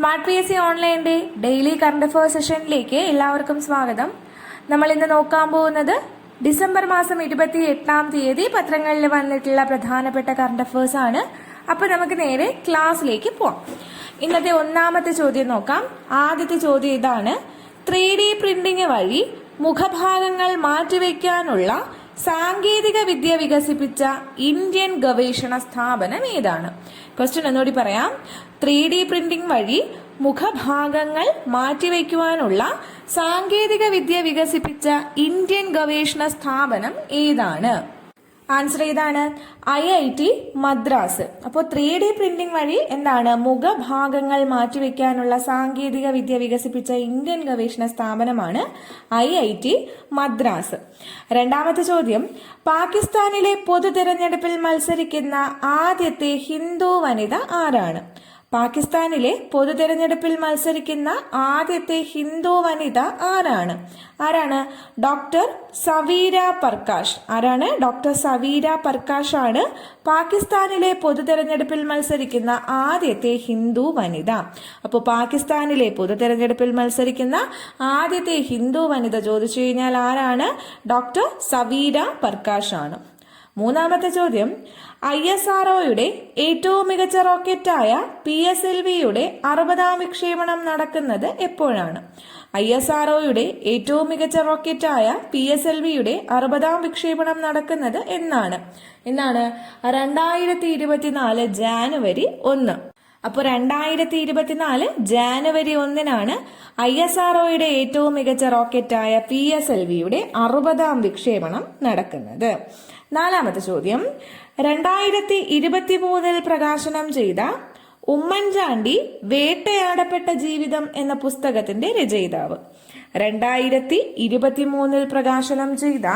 Smart P S C ഓൺലൈന്റെ daily current affairs സെഷനിലേക്ക് എല്ലാവർക്കും സ്വാഗതം. നമ്മൾ ഇന്ന് നോക്കാൻ പോകുന്നത് ഡിസംബർ മാസം ഇരുപത്തി എട്ടാം തീയതി പത്രങ്ങളിൽ വന്നിട്ടുള്ള പ്രധാനപ്പെട്ട കറണ്ട് അഫയേഴ്സ് ആണ്. അപ്പോൾ നമുക്ക് നേരെ ക്ലാസ്സിലേക്ക് പോവാം. ഇന്നത്തെ ഒന്നാമത്തെ ചോദ്യം നോക്കാം. ആദ്യത്തെ ചോദ്യം ഇതാണ് ത്രീ ഡി പ്രിന്റിംഗ് വഴി മുഖഭാഗങ്ങൾ മാറ്റിവെക്കാനുള്ള സാങ്കേതിക വിദ്യ വികസിപ്പിച്ച ഇന്ത്യൻ ഗവേഷണ സ്ഥാപനം ഏതാണ്? ക്വസ്റ്റ്യൻ ഒന്നുകൂടി പറയാം. ത്രീ ഡി പ്രിന്റിംഗ് വഴി മുഖഭാഗങ്ങൾ മാറ്റിവെക്കുവാനുള്ള സാങ്കേതിക വിദ്യ വികസിപ്പിച്ച ഇന്ത്യൻ ഗവേഷണ സ്ഥാപനം ഏതാണ്? ആൻസർ ഏതാണ്? I I T Madras. അപ്പോൾ ത്രീ ഡി പ്രിന്റിംഗ് വഴി എന്താണ്? മുഖഭാഗങ്ങൾ മാറ്റിവെക്കാനുള്ള സാങ്കേതിക വിദ്യ വികസിപ്പിച്ച ഇന്ത്യൻ ഗവേഷണ സ്ഥാപനമാണ് ഐ ഐ ടി മദ്രാസ്. രണ്ടാമത്തെ ചോദ്യം. പാകിസ്ഥാനിലെ പൊതു തിരഞ്ഞെടുപ്പിൽ മത്സരിക്കുന്ന ആദ്യത്തെ ഹിന്ദു വനിത ആരാണ്? പാകിസ്ഥാനിലെ പൊതു തെരഞ്ഞെടുപ്പിൽ മത്സരിക്കുന്ന ആദ്യത്തെ ഹിന്ദു വനിത ആരാണ്? ആരാണ്? ഡോക്ടർ സവീര പർക്കാഷ്. ആരാണ്? ഡോക്ടർ സവീര പർക്കാഷ് ആണ് പാകിസ്ഥാനിലെ പൊതു തെരഞ്ഞെടുപ്പിൽ മത്സരിക്കുന്ന ആദ്യത്തെ ഹിന്ദു വനിത. അപ്പോൾ പാകിസ്ഥാനിലെ പൊതു തെരഞ്ഞെടുപ്പിൽ മത്സരിക്കുന്ന ആദ്യത്തെ ഹിന്ദു വനിത ചോദിച്ചു കഴിഞ്ഞാൽ ആരാണ്? ഡോക്ടർ സവീര പർക്കാഷ് ആണ്. മൂന്നാമത്തെ ചോദ്യം. ഐ എസ് ആർ ഒയുടെ ഏറ്റവും മികച്ച റോക്കറ്റായ പി എസ് എൽ വിയുടെ അറുപതാം വിക്ഷേപണം നടക്കുന്നത് എപ്പോഴാണ്? ഐ എസ് ആർ ഒയുടെ ഏറ്റവും മികച്ച റോക്കറ്റായ പി എസ് എൽ വിയുടെ അറുപതാം വിക്ഷേപണം നടക്കുന്നത് എന്നാണ്. എന്നാണ്? രണ്ടായിരത്തി ഇരുപത്തിനാല് ജാനുവരി ഒന്ന്. അപ്പോൾ രണ്ടായിരത്തി ഇരുപത്തിനാല് ജാനുവരി ഒന്നിനാണ് ഐ എസ് ആർ ഒയുടെ ഏറ്റവും മികച്ച റോക്കറ്റായ പി എസ് എൽ വിയുടെ അറുപതാം വിക്ഷേപണം നടക്കുന്നത്. നാലാമത്തെ ചോദ്യം. രണ്ടായിരത്തി ഇരുപത്തി മൂന്നിൽ പ്രകാശനം ചെയ്ത ഉമ്മൻചാണ്ടി വേട്ടയാടപ്പെട്ട ജീവിതം എന്ന പുസ്തകത്തിന്റെ രചയിതാവ്. രണ്ടായിരത്തി ഇരുപത്തിമൂന്നിൽ പ്രകാശനം ചെയ്ത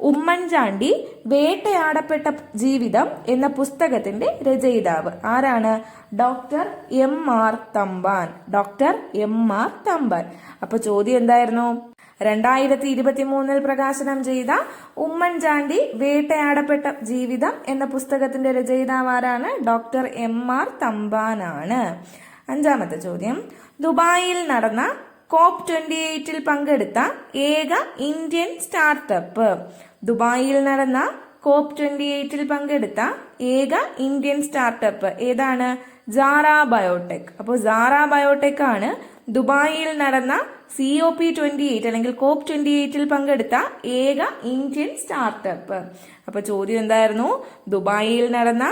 ഉമ്മൻചാണ്ടി വേട്ടയാടപ്പെട്ട ജീവിതം എന്ന പുസ്തകത്തിന്റെ രചയിതാവ് ആരാണ്? Doctor M R Thampan. Doctor M R Thampan. അപ്പൊ ചോദ്യം എന്തായിരുന്നു? രണ്ടായിരത്തി ഇരുപത്തി മൂന്നിൽ പ്രകാശനം ചെയ്ത ഉമ്മൻചാണ്ടി വേട്ടയാടപ്പെട്ട ജീവിതം എന്ന പുസ്തകത്തിന്റെ രചയിതാവാരാണ് ഡോക്ടർ എം ആർ തമ്പാനാണ്. അഞ്ചാമത്തെ ചോദ്യം. ദുബായിൽ നടന്ന കോപ്പ് ട്വന്റി എയ്റ്റിൽ പങ്കെടുത്ത ഏക ഇന്ത്യൻ സ്റ്റാർട്ടപ്പ്. ദുബായിൽ നടന്ന കോപ്പ് ട്വന്റി എയ്റ്റിൽ പങ്കെടുത്ത ഏക ഇന്ത്യൻ സ്റ്റാർട്ടപ്പ് ഏതാണ്? ജാറ ബയോടെക്. അപ്പോൾ ജാറ ബയോടെക് ആണ് ദുബായിൽ നടന്ന C O P twenty eight അല്ലെങ്കിൽ കോപ്പ് ട്വന്റി എയ്റ്റിൽ പങ്കെടുത്ത ഏക ഇന്ത്യൻ സ്റ്റാർട്ടപ്പ് അപ്പൊ ചോദ്യം എന്തായിരുന്നു? ദുബായിൽ നടന്ന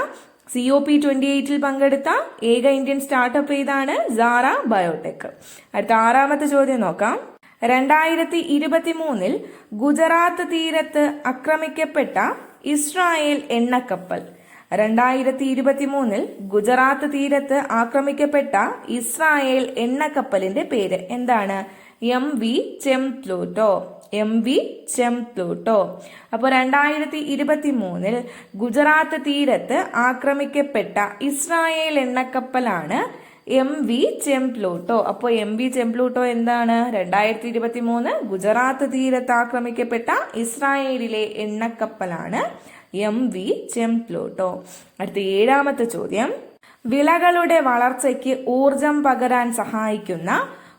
സി ഒ പി ട്വന്റി എയ്റ്റിൽ പങ്കെടുത്ത ഏക ഇന്ത്യൻ സ്റ്റാർട്ടപ്പ് ഏതാണ്? സാറ ബയോടെക് അടുത്ത ആറാമത്തെ ചോദ്യം നോക്കാം. രണ്ടായിരത്തി ഇരുപത്തി മൂന്നിൽ ഗുജറാത്ത് തീരത്ത് ആക്രമിക്കപ്പെട്ട ഇസ്രായേൽ എണ്ണക്കപ്പൽ. രണ്ടായിരത്തി ഇരുപത്തി മൂന്നിൽ ഗുജറാത്ത് തീരത്ത് ആക്രമിക്കപ്പെട്ട ഇസ്രായേൽ എണ്ണക്കപ്പലിന്റെ പേര് എന്താണ്? M V Chem Pluto. M V Chem Pluto. അപ്പോൾ രണ്ടായിരത്തി ഇരുപത്തി മൂന്നിൽ ഗുജറാത്ത് തീരത്ത് ആക്രമിക്കപ്പെട്ട ഇസ്രായേൽ എണ്ണക്കപ്പലാണ് എം വി ചെംപ്ലൂട്ടോ. അപ്പോൾ എം വി ചെംപ്ലൂട്ടോ എന്താണ്? രണ്ടായിരത്തി ഇരുപത്തി മൂന്ന് ഗുജറാത്ത് തീരത്ത് ആക്രമിക്കപ്പെട്ട ഇസ്രായേലിലെ എണ്ണക്കപ്പലാണ് എം വി ചെംപ്ലൂട്ടോ. അടുത്ത ഏഴാമത്തെ ചോദ്യം. വിളകളുടെ വളർച്ചയ്ക്ക് ഊർജം പകരാൻ സഹായിക്കുന്ന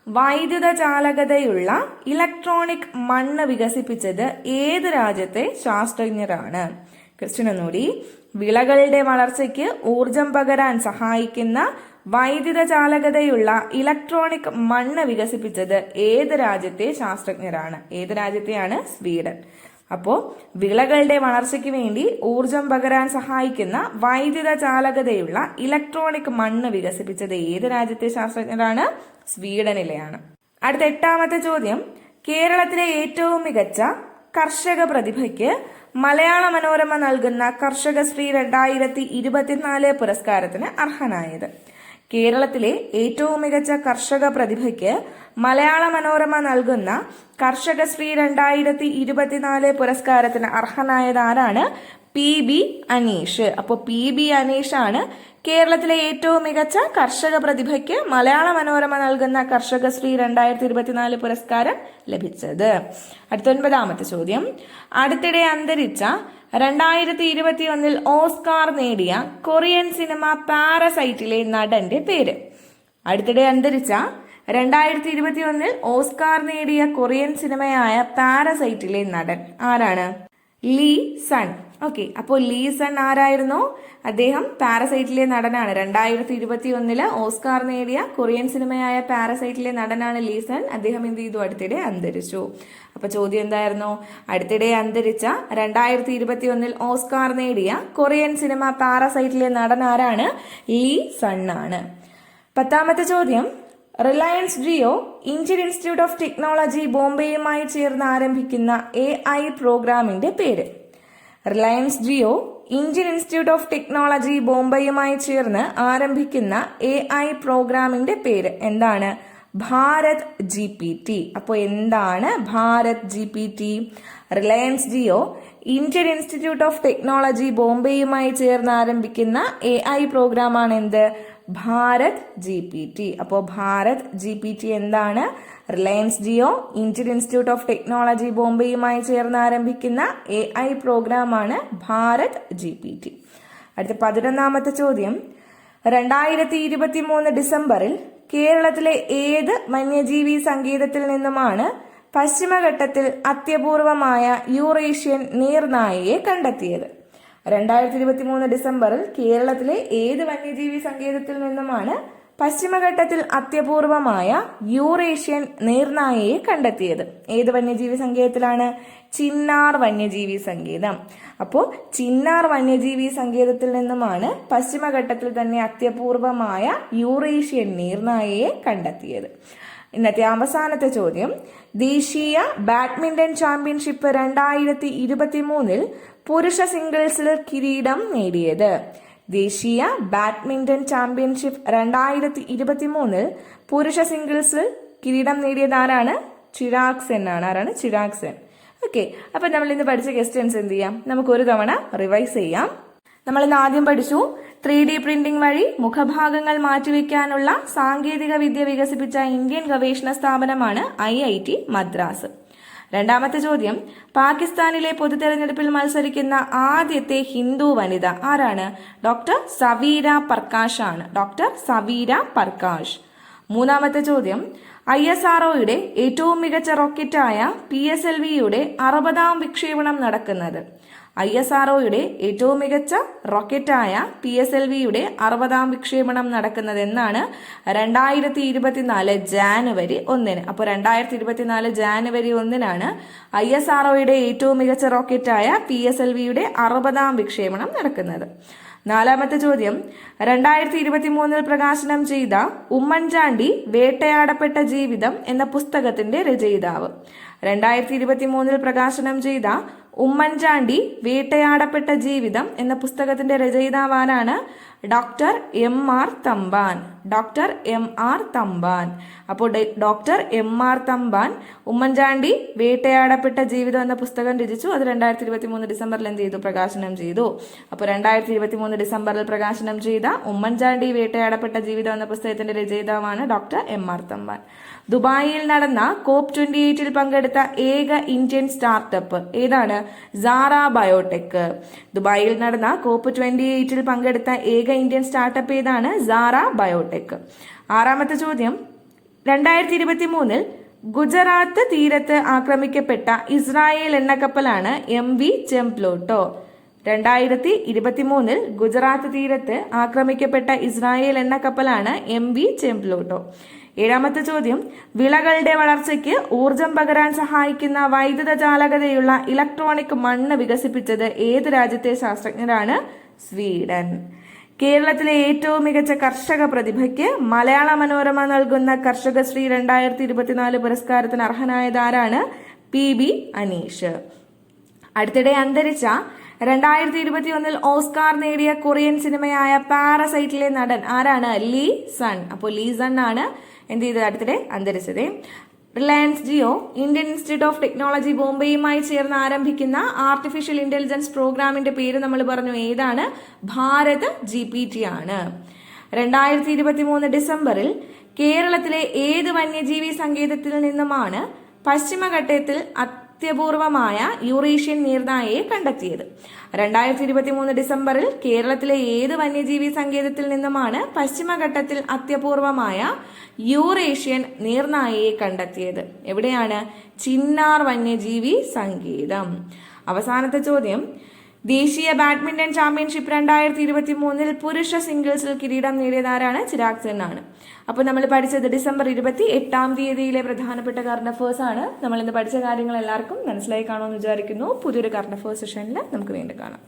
വൈദ്യുത ചാലകതയുള്ള ഇലക്ട്രോണിക് മണ്ണ് വികസിപ്പിച്ചത് ഏത് രാജ്യത്തെ ശാസ്ത്രജ്ഞരാണ്? ക്വസ്റ്റ്യൻ ഒന്നുകൂടി. വിളകളുടെ വളർച്ചയ്ക്ക് ഊർജം പകരാൻ സഹായിക്കുന്ന വൈദ്യുത ചാലകതയുള്ള ഇലക്ട്രോണിക് മണ്ണ് വികസിപ്പിച്ചത് ഏത് രാജ്യത്തെ ശാസ്ത്രജ്ഞരാണ്? ഏത് രാജ്യത്തെയാണ്? സ്വീഡൻ. അപ്പോൾ വിളകളുടെ വളർച്ചയ്ക്ക് വേണ്ടി ഊർജം പകരാൻ സഹായിക്കുന്ന വൈദ്യുത ചാലകതയുള്ള ഇലക്ട്രോണിക് മണ്ണ് വികസിപ്പിച്ചത് ഏത് രാജ്യത്തെ ശാസ്ത്രജ്ഞരാണ്? സ്വീഡനിലെയാണ്. അടുത്ത എട്ടാമത്തെ ചോദ്യം. കേരളത്തിലെ ഏറ്റവും മികച്ച കർഷക പ്രതിഭയ്ക്ക് മലയാള മനോരമ നൽകുന്ന കർഷക ശ്രീ രണ്ടായിരത്തി ഇരുപത്തിനാല് പുരസ്കാരത്തിന് അർഹനായത്. കേരളത്തിലെ ഏറ്റവും മികച്ച കർഷക പ്രതിഭയ്ക്ക് മലയാള മനോരമ നൽകുന്ന കർഷകശ്രീ രണ്ടായിരത്തി ഇരുപത്തിനാല് പുരസ്കാരത്തിന് അർഹനായതാരാണ് പി ബി അനീഷ്. അപ്പോൾ പി ബി ആണ് കേരളത്തിലെ ഏറ്റവും മികച്ച കർഷക പ്രതിഭയ്ക്ക് മലയാള മനോരമ നൽകുന്ന കർഷകശ്രീ രണ്ടായിരത്തി ഇരുപത്തിനാല് പുരസ്കാരം ലഭിച്ചത്. അടുത്ത ഒൻപതാമത്തെ ചോദ്യം. അടുത്തിടെ അന്തരിച്ച രണ്ടായിരത്തി ഇരുപത്തി ഒന്നിൽ ഓസ്കാർ നേടിയ കൊറിയൻ സിനിമ പാരസൈറ്റിലെ നടന്റെ പേര്. അടുത്തിടെ അന്തരിച്ച രണ്ടായിരത്തി ഇരുപത്തി ഒന്നിൽ ഓസ്കാർ നേടിയ കൊറിയൻ സിനിമയായ പാരസൈറ്റിലെ നടൻ ആരാണ്? Lee Sun. ഓക്കെ അപ്പോൾ ലീ സൺ ആരായിരുന്നു? അദ്ദേഹം പാരസൈറ്റിലെ നടനാണ്. രണ്ടായിരത്തി ഇരുപത്തി ഒന്നിൽ ഓസ്കാർ നേടിയ കൊറിയൻ സിനിമയായ പാരസൈറ്റിലെ നടനാണ് ലീ സൺ. അദ്ദേഹം എന്ത് ചെയ്തു? അടുത്തിടെ അന്തരിച്ചു. അപ്പൊ ചോദ്യം എന്തായിരുന്നു? അടുത്തിടെ അന്തരിച്ച രണ്ടായിരത്തി ഇരുപത്തി ഒന്നിൽ ഓസ്കാർ നേടിയ കൊറിയൻ സിനിമ പാരസൈറ്റിലെ നടൻ ആരാണ്? ലീ സൺ ആണ്. പത്താമത്തെ ചോദ്യം Reliance Jio Indian Institute of Technology ബോംബെയുമായി ചേർന്ന് ആരംഭിക്കുന്ന എ ഐ പ്രോഗ്രാമിന്റെ പേര്. Reliance Jio Indian Institute of Technology ബോംബെയുമായി ചേർന്ന് ആരംഭിക്കുന്ന എ ഐ പ്രോഗ്രാമിന്റെ പേര് എന്താണ്? Bharat G P T. അപ്പോൾ എന്താണ് Bharat G P T? Reliance Jio Indian Institute of Technology ബോംബെയുമായി ചേർന്ന് ആരംഭിക്കുന്ന എ ഐ പ്രോഗ്രാമാണ് എന്ത്? ഭാരത് ജി പി ടി അപ്പോൾ ഭാരത് ജി പി ടി എന്താണ്? Reliance Jio Indian Institute of Technology ബോംബെയുമായി ചേർന്ന് ആരംഭിക്കുന്ന എ ഐ പ്രോഗ്രാമാണ് ഭാരത് ജി പി ടി അടുത്ത പതിനൊന്നാമത്തെ ചോദ്യം. രണ്ടായിരത്തി ഇരുപത്തി മൂന്ന് ഡിസംബറിൽ കേരളത്തിലെ ഏത് വന്യജീവി സംഗീതത്തിൽ നിന്നുമാണ് പശ്ചിമഘട്ടത്തിൽ അത്യപൂർവമായ യൂറേഷ്യൻ നീർനായയെ കണ്ടെത്തിയത്? രണ്ടായിരത്തി ഇരുപത്തി മൂന്ന് ഡിസംബറിൽ കേരളത്തിലെ ഏത് വന്യജീവി സങ്കേതത്തിൽ നിന്നുമാണ് പശ്ചിമഘട്ടത്തിൽ അത്യപൂർവമായ യൂറേഷ്യൻ നീർനായയെ കണ്ടെത്തിയത്? ഏത് വന്യജീവി സങ്കേതത്തിലാണ്? ചിന്നാർ വന്യജീവി സങ്കേതം. അപ്പോൾ ചിന്നാർ വന്യജീവി സങ്കേതത്തിൽ നിന്നുമാണ് പശ്ചിമഘട്ടത്തിൽ തന്നെ അത്യപൂർവമായ യൂറേഷ്യൻ നീർനായയെ കണ്ടെത്തിയത്. ഇന്നത്തെ അവസാനത്തെ ചോദ്യം. ദേശീയ ബാഡ്മിന്റൺ ചാമ്പ്യൻഷിപ്പ് രണ്ടായിരത്തി ഇരുപത്തി മൂന്നിൽ പുരുഷ സിംഗിൾസിൽ കിരീടം നേടിയത്. ദേശീയ ബാഡ്മിന്റൺ ചാമ്പ്യൻഷിപ്പ് രണ്ടായിരത്തി ഇരുപത്തി മൂന്നിൽ പുരുഷ സിംഗിൾസിൽ കിരീടം നേടിയത് ആരാണ്? ചിരാഗ് സെൻ ആണ്. ആരാണ്? ചിരാഗ് സെൻ. ഓക്കെ അപ്പൊ നമ്മൾ ഇന്ന് പഠിച്ച ക്വസ്റ്റ്യൻസ് എന്ത് ചെയ്യാം? നമുക്ക് ഒരു തവണ റിവൈസ് ചെയ്യാം. നമ്മൾ ഇന്ന് ആദ്യം പഠിച്ചു ത്രീ ഡി പ്രിന്റിംഗ് വഴി മുഖഭാഗങ്ങൾ മാറ്റിവെക്കാനുള്ള സാങ്കേതിക വിദ്യ വികസിപ്പിച്ച ഇന്ത്യൻ ഗവേഷണ സ്ഥാപനമാണ് ഐ ഐ ടി മദ്രാസ്. രണ്ടാമത്തെ ചോദ്യം പാകിസ്ഥാനിലെ പൊതുതെരഞ്ഞെടുപ്പിൽ മത്സരിക്കുന്ന ആദ്യത്തെ ഹിന്ദു വനിത ആരാണ്? ഡോക്ടർ സവീര പർക്കാഷ് ആണ് ഡോക്ടർ സവീര പർക്കാഷ്. മൂന്നാമത്തെ ചോദ്യം ഐ എസ് ആർഒയുടെ ഏറ്റവും മികച്ച റോക്കറ്റായ പി എസ് എൽ വിയുടെ അറുപതാം വിക്ഷേപണം നടക്കുന്നത്. ഐ എസ് ആർഒയുടെ ഏറ്റവും മികച്ച റോക്കറ്റായ പി എസ് എൽ വിയുടെ അറുപതാം വിക്ഷേപണം നടക്കുന്നതെന്നാണ് രണ്ടായിരത്തി ഇരുപത്തിനാല് ജാനുവരി ഒന്നിന്. അപ്പോൾ രണ്ടായിരത്തി ഇരുപത്തിനാല് ജാനുവരി ഒന്നിനാണ് ഐ എസ് ആർഒയുടെ ഏറ്റവും മികച്ച റോക്കറ്റായ പി എസ് എൽ വിയുടെ അറുപതാം വിക്ഷേപണം നടക്കുന്നത്. നാലാമത്തെ ചോദ്യം. രണ്ടായിരത്തി ഇരുപത്തി മൂന്നിൽ പ്രകാശനം ചെയ്ത ഉമ്മൻചാണ്ടി വേട്ടയാടപ്പെട്ട ജീവിതം എന്ന പുസ്തകത്തിന്റെ രചയിതാവ്. രണ്ടായിരത്തി ഇരുപത്തി മൂന്നിൽ പ്രകാശനം ചെയ്ത ഉമ്മൻചാണ്ടി വേട്ടയാടപ്പെട്ട ജീവിതം എന്ന പുസ്തകത്തിന്റെ രചയിതാവാനാണ് doctor M R Thampan. Doctor M R Thampan. അപ്പോൾ doctor M R Thampan Oommen Chandy വേട്ടയാടപ്പെട്ട ജീവിതം എന്ന പുസ്തകം രചിച്ചു. അത് രണ്ടായിരത്തി ഇരുപത്തി മൂന്ന് ഡിസംബറിൽ എന്ത് ചെയ്തു? പ്രകാശനം ചെയ്തു. അപ്പോൾ രണ്ടായിരത്തി ഇരുപത്തി മൂന്ന് ഡിസംബറിൽ പ്രകാശനം ചെയ്ത ഉമ്മൻചാണ്ടി വേട്ടയാടപ്പെട്ട ജീവിതം എന്ന പുസ്തകത്തിന്റെ രചയിതാവാണ് ഡോക്ടർ എം ആർ തമ്പാൻ. ദുബായിൽ നടന്ന കോപ്പ് ട്വന്റി എയ്റ്റിൽ പങ്കെടുത്ത ഏക ഇന്ത്യൻ സ്റ്റാർട്ടപ്പ് ഏതാണ്? Sara biotech. ദുബായിൽ നടന്ന കോപ്പ് ട്വന്റി എയ്റ്റിൽ പങ്കെടുത്ത ഏക ഇന്ത്യൻ സ്റ്റാർട്ടപ്പ് ഏതാണ്? Sara biotech. ആറാമത്തെ ചോദ്യം. രണ്ടായിരത്തി ഇരുപത്തി മൂന്നിൽ ഗുജറാത്ത് തീരത്ത് ആക്രമിക്കപ്പെട്ട ഇസ്രായേൽ എണ്ണക്കപ്പലാണ് എം വി ചെംപ്ലോട്ടോ. രണ്ടായിരത്തി ഇരുപത്തി മൂന്നിൽ ഗുജറാത്ത് തീരത്ത് ആക്രമിക്കപ്പെട്ട ഇസ്രായേൽ എണ്ണക്കപ്പലാണ് എം വി ചെംപ്ലോട്ടോ. ഏഴാമത്തെ ചോദ്യം. വിളകളുടെ വളർച്ചയ്ക്ക് ഊർജം പകരാൻ സഹായിക്കുന്ന വൈദ്യുത ചാലകതയുള്ള ഇലക്ട്രോണിക് മണ്ണ് വികസിപ്പിച്ചത് ഏത് രാജ്യത്തെ ശാസ്ത്രജ്ഞരാണ്? സ്വീഡൻ. കേരളത്തിലെ ഏറ്റവും മികച്ച കർഷക പ്രതിഭയ്ക്ക് മലയാള മനോരമ നൽകുന്ന കർഷകശ്രീ രണ്ടായിരത്തി ഇരുപത്തിനാല് പുരസ്കാരത്തിന് അർഹനായതാരാണ് പി ബി അനീഷ്. അടുത്തിടെ അന്തരിച്ച രണ്ടായിരത്തി ഇരുപത്തി ഒന്നിൽ ഓസ്കാർ നേടിയ കൊറിയൻ സിനിമയായ പാരസൈറ്റിലെ നടൻ ആരാണ്? Lee Sun. അപ്പോൾ ലീ സൺ ആണ് എന്ത് ചെയ്തത്? അടുത്തിടെ അന്തരിച്ചത്. Reliance Jio Indian Institute of Technology ബോംബെയുമായി ചേർന്ന് ആരംഭിക്കുന്ന ആർട്ടിഫിഷ്യൽ ഇന്റലിജൻസ് പ്രോഗ്രാമിന്റെ പേര് നമ്മൾ പറഞ്ഞു ഏതാണ്? ഭാരത് ജി പി ടി ആണ്. രണ്ടായിരത്തി ഇരുപത്തി മൂന്ന് ഡിസംബറിൽ കേരളത്തിലെ ഏത് വന്യജീവി സങ്കേതത്തിൽ നിന്നുമാണ് പശ്ചിമഘട്ടത്തിൽ അത്യപൂർവമായ യൂറേഷ്യൻ നീർനായയെ കണ്ടെത്തിയത്. രണ്ടായിരത്തി ഇരുപത്തി മൂന്ന് ഡിസംബറിൽ കേരളത്തിലെ ഏത് വന്യജീവി സങ്കേതത്തിൽ നിന്നുമാണ് പശ്ചിമഘട്ടത്തിൽ അത്യപൂർവമായ യൂറേഷ്യൻ നീർനായയെ കണ്ടെത്തിയത്? എവിടെയാണ്? ചിന്നാർ വന്യജീവി സങ്കേതം. അവസാനത്തെ ചോദ്യം. ദേശീയ ബാഡ്മിന്റൺ ചാമ്പ്യൻഷിപ്പ് രണ്ടായിരത്തി ഇരുപത്തി മൂന്നിൽ പുരുഷ സിംഗിൾസിൽ കിരീടം നേടിയതാരാണ് ചിരാഗ് സെൻ ആണ് അപ്പോൾ നമ്മൾ പഠിച്ചത് ഡിസംബർ ഇരുപത്തി എട്ടാം തീയതിയിലെ പ്രധാനപ്പെട്ട കറണ്ട് അഫേഴ്സ് ആണ്. നമ്മൾ ഇന്ന് പഠിച്ച കാര്യങ്ങൾ എല്ലാവർക്കും മനസ്സിലായി കാണുമെന്ന് വിചാരിക്കുന്നു. പുതിയൊരു കറണ്ട് അഫേഴ്സ് സെഷനിൽ നമുക്ക് വീണ്ടും കാണാം.